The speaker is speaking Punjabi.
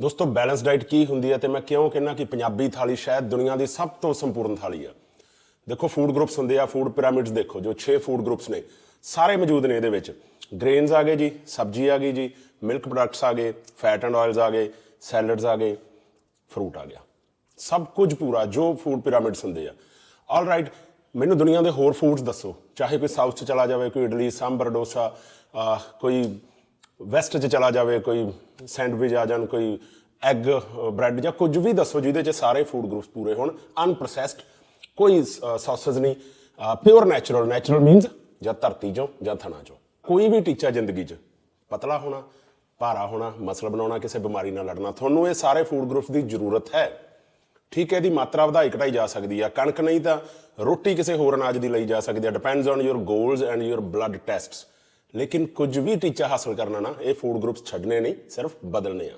ਦੋਸਤੋ ਬੈਲੈਂਸ ਡਾਈਟ ਕੀ ਹੁੰਦੀ ਹੈ ਤੇ ਮੈਂ ਕਿਉਂ ਕਹਿੰਨਾ ਕਿ ਪੰਜਾਬੀ ਥਾਲੀ ਸ਼ਾਇਦ ਦੁਨੀਆ ਦੀ ਸਭ ਤੋਂ ਸੰਪੂਰਨ ਥਾਲੀ ਆ ਦੇਖੋ ਫੂਡ ਗਰੁੱਪਸ ਹੁੰਦੇ ਆ ਫੂਡ ਪਿਰਾਮਿਡਸ ਦੇਖੋ, ਜੋ 6 ਫੂਡ ਗਰੁੱਪਸ ਨੇ, ਸਾਰੇ ਮੌਜੂਦ ਨੇ ਇਹਦੇ ਵਿੱਚ। ਗ੍ਰੇਨਸ ਆ ਗਏ ਜੀ, ਸਬਜ਼ੀ ਆ ਗਈ ਜੀ ਮਿਲਕ ਪ੍ਰੋਡਕਟਸ ਆ ਗਏ ਫੈਟ ਐਂਡ ਆਇਲਸ ਆ ਗਏ ਸੈਲਡਸ ਆ ਗਏ ਫਰੂਟ ਆ ਗਿਆ। ਸਭ ਕੁਝ ਪੂਰਾ, ਜੋ ਫੂਡ ਪਿਰਾਮਿਡਸ ਹੁੰਦੇ ਆ। ਆਲ ਰਾਈਟ ਮੈਨੂੰ ਦੁਨੀਆ ਦੇ ਹੋਰ ਫੂਡਸ ਦੱਸੋ, ਚਾਹੇ ਕੋਈ ਸਾਊਥ ਚ ਚਲਾ ਜਾਵੇ, ਕੋਈ ਇਡਲੀ ਸਾਂਬਰ, ਡੋਸਾ ਕੋਈ ਵੈਸਟ ਚ ਚਲਾ ਜਾਵੇ, ਕੋਈ ਸੈਂਡਵਿਚ ਆ ਜਾਣ, ਕੋਈ ਐਗ ਬ੍ਰੈਡ ਜਾਂ ਕੁਝ ਵੀ ਦੱਸੋ ਜਿਹਦੇ ਚ ਸਾਰੇ ਫੂਡ ਗਰੁੱਪਸ ਪੂਰੇ ਹੋਣ, ਅਨਪ੍ਰੋਸੈਸਡ, ਕੋਈ ਸੌਸਸ ਨਹੀਂ ਪਿਓਰ ਨੈਚੁਰਲ ਨੈਚੁਰਲ ਮੀਨਸ ਜਾਂ ਧਰਤੀ ਚੋਂ ਜਾਂ ਥਣਾ ਚੋਂ। ਕੋਈ ਵੀ ਟੀਚਾ ਜ਼ਿੰਦਗੀ 'ਚ, ਪਤਲਾ ਹੋਣਾ, ਭਾਰਾ ਹੋਣਾ, ਮਸਲ ਬਣਾਉਣਾ, ਕਿਸੇ ਬਿਮਾਰੀ ਨਾਲ ਲੜਨਾ, ਤੁਹਾਨੂੰ ਇਹ ਸਾਰੇ ਫੂਡ ਗਰੁੱਪਸ ਦੀ ਜ਼ਰੂਰਤ ਹੈ। ਠੀਕ ਹੈ, ਇਹਦੀ ਮਾਤਰਾ ਵਧਾਈ ਘਟਾਈ ਜਾ ਸਕਦੀ ਆ, ਕਣਕ ਨਹੀਂ ਤਾਂ ਰੋਟੀ ਕਿਸੇ ਹੋਰ ਅਨਾਜ ਦੀ ਲਈ ਜਾ ਸਕਦੀ ਆ depends on your goals and your blood tests ਲੇਕਿਨ ਕੁਝ ਵੀ ਟੀਚਾ ਹਾਸਲ ਕਰਨਾ ਨਾ, ਇਹ ਫੂਡ ਗਰੁੱਪਸ ਛੱਡਨੇ ਨਹੀਂ, ਸਿਰਫ ਬਦਲਨੇ ਆ।